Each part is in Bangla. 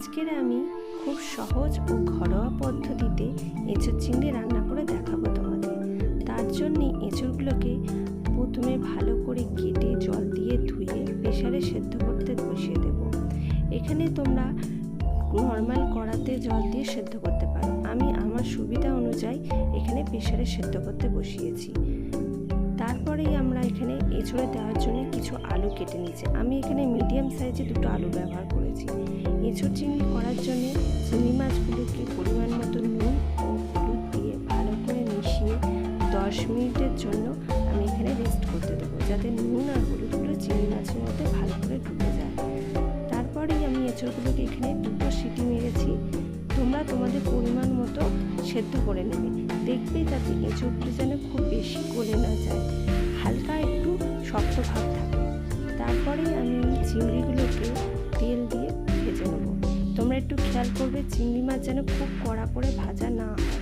আজকের আমি খুব সহজ ও ঘরোয়া পদ্ধতিতে এঁচোড় চিংড়ি রান্না করে দেখাবো তোমাদের। তার জন্যে এঁচোড়গুলোকে প্রথমে ভালো করে কেটে জল দিয়ে ধুয়ে প্রেশারে সেদ্ধ করতে বসিয়ে দেব। এখানে তোমরা নর্মাল কড়াতে জল দিয়ে সেদ্ধ করতে পারো। আমি আমার সুবিধা অনুযায়ী এখানে প্রেশারে সেদ্ধ করতে বসিয়েছি। তারপরেই আমরা এখানে এঁচড়ে দেওয়ার জন্য কিছু আলু কেটে নিয়েছি। আমি এখানে মিডিয়াম সাইজে দুটো আলু ব্যবহার করেছি। এঁচড় চিংড়ি করার জন্য চিংড়ি মাছগুলোকে পরিমাণ মতো নুন ও হলুদ দিয়ে ভালো করে মিশিয়ে দশ মিনিটের জন্য আমি এখানে রেস্ট করতে দেবো, যাতে নুন আর হলুদগুলো চিংড়ি মাছের মধ্যে ভালো করে ঢুকে যায়। তারপরেই আমি এঁচড়গুলোকে এখানে দুটো সিটি মেরেছি। তোমরা তোমাদের পরিমাণ মতো সেদ্ধ করে নেবে। দেখবে যাতে এঁচড়গুলো যেন খুব বেশি গলে না যায়। হালকা একটু শক্ত ভাব থাকে। তারপরে আমি চিংড়িগুলোকে তেল দিয়ে ভেজে নেব। তোমরা একটু খেয়াল করবে চিংড়ি মাছ যেন খুব কড়া করে ভাজা না হয়।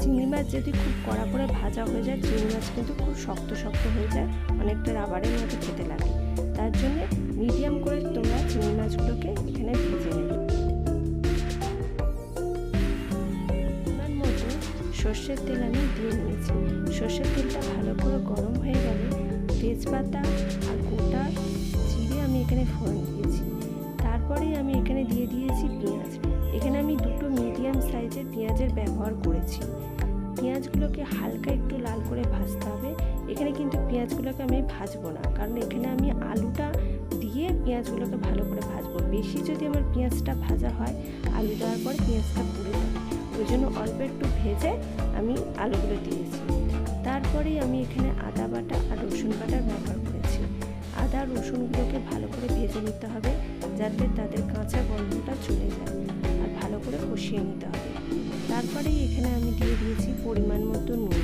চিংড়ি মাছ যদি খুব কড়া করে ভাজা হয়ে যায়, চিংড়ি মাছ কিন্তু খুব শক্ত শক্ত হয়ে যায়, অনেকটা রাবারের মতো খেতে লাগে। তার জন্য মিডিয়াম করে তোমরা চিংড়ি মাছগুলোকে সর্ষের তেল আমি দিয়ে নিয়েছি। সর্ষের তেলটা ভালো করে গরম হয়ে গেলে তেজপাতা আর গোটা জিরে আমি এখানে ফোড়ন দিয়েছি। তারপরেই আমি এখানে দিয়ে দিয়েছি পেঁয়াজ। এখানে আমি দুটো মিডিয়াম সাইজের পেঁয়াজের ব্যবহার করেছি। পেঁয়াজগুলোকে হালকা একটু লাল করে ভাজতে হবে। এখানে কিন্তু পেঁয়াজগুলোকে আমি ভাজবো না, কারণ এখানে আমি আলুটা দিয়ে পেঁয়াজগুলোকে ভালো করে ভাজবো। বেশি যদি আমার পেঁয়াজটা ভাজা হয়, আলু দেওয়ার পর পেঁয়াজটা পুড়ে যাবে। ওই জন্য অল্প একটু ভেজে আমি আলুগুলো দিয়েছি। তারপরেই আমি এখানে আদা বাটা আর রসুন বাটার ব্যবহার করেছি। আদা, রসুনগুলোকে ভালো করে ভেজে নিতে হবে যাতে তাদের কাঁচা গন্ধটা চলে যায় আর ভালো করে কষিয়ে নিতে হবে। তারপরেই এখানে আমি দিয়ে দিয়েছি পরিমাণ মতো নুন।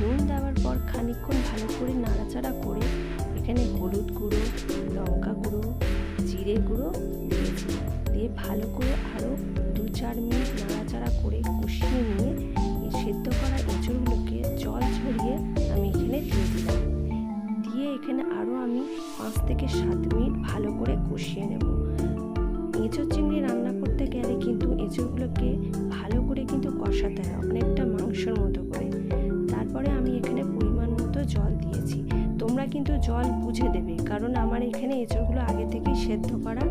নুন দেওয়ার পর খানিকক্ষণ ভালো করে নাড়াচাড়া করে এখানে হলুদ গুঁড়ো, লঙ্কা গুঁড়ো, জিরে গুঁড়ো ভালো করে আরও দু চার মিনিট নাড়াচাড়া করে কষিয়ে নিয়ে এই সেদ্ধ করা এঁচড়গুলোকে জল ছড়িয়ে আমি এখানে দিয়ে দিলাম। দিয়ে এখানে আরও আমি পাঁচ থেকে সাত মিনিট ভালো করে কষিয়ে নেব। এঁচড় চিংড়ি রান্না করতে গেলে কিন্তু এঁচড়গুলোকে ভালো করে কিন্তু কষাতে হয়, অনেকটা মাংসর মতো করে। তারপরে আমি এখানে পরিমাণ মতো জল দিয়েছি। তোমরা কিন্তু জল বুঝে দেবে, কারণ আমার এখানে এঁচড়গুলো আগে থেকেই সেদ্ধ করা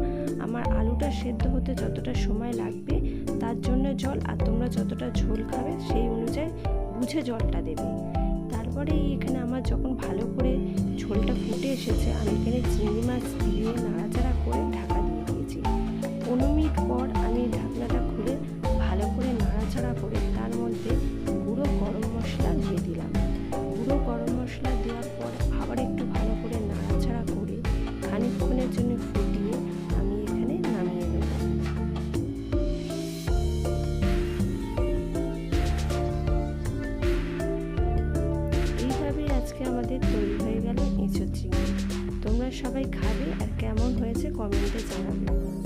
আমার আলুটা সেদ্ধ হতে যতটা সময় লাগবে, তার জন্য জল আর তোমরা যতটা ঝোল খাবে সেই অনুযায়ী বুঝে জলটা দেবে। তারপরে এখানে আমার যখন ভালো করে ঝোলটা ফুটে এসেছে, আমি এখানে চিংড়ি মাছ দিয়ে নাড়াচাড়া করে ঢাকা দিয়ে দিয়েছি। পনেরো মিনিট পর আমি ঢাকনাটা খুলে ভালো করে নাড়াচাড়া করে তার মধ্যে গুঁড়ো গরম মশলা দিয়ে দিলাম। গুঁড়ো গরম মশলা দেওয়ার পর আবার একটু ভালো করে নাড়াচাড়া করে খানিকক্ষণের জন্য সবাই খাবে আর কেমন হয়েছে কমেন্টে জানাবে।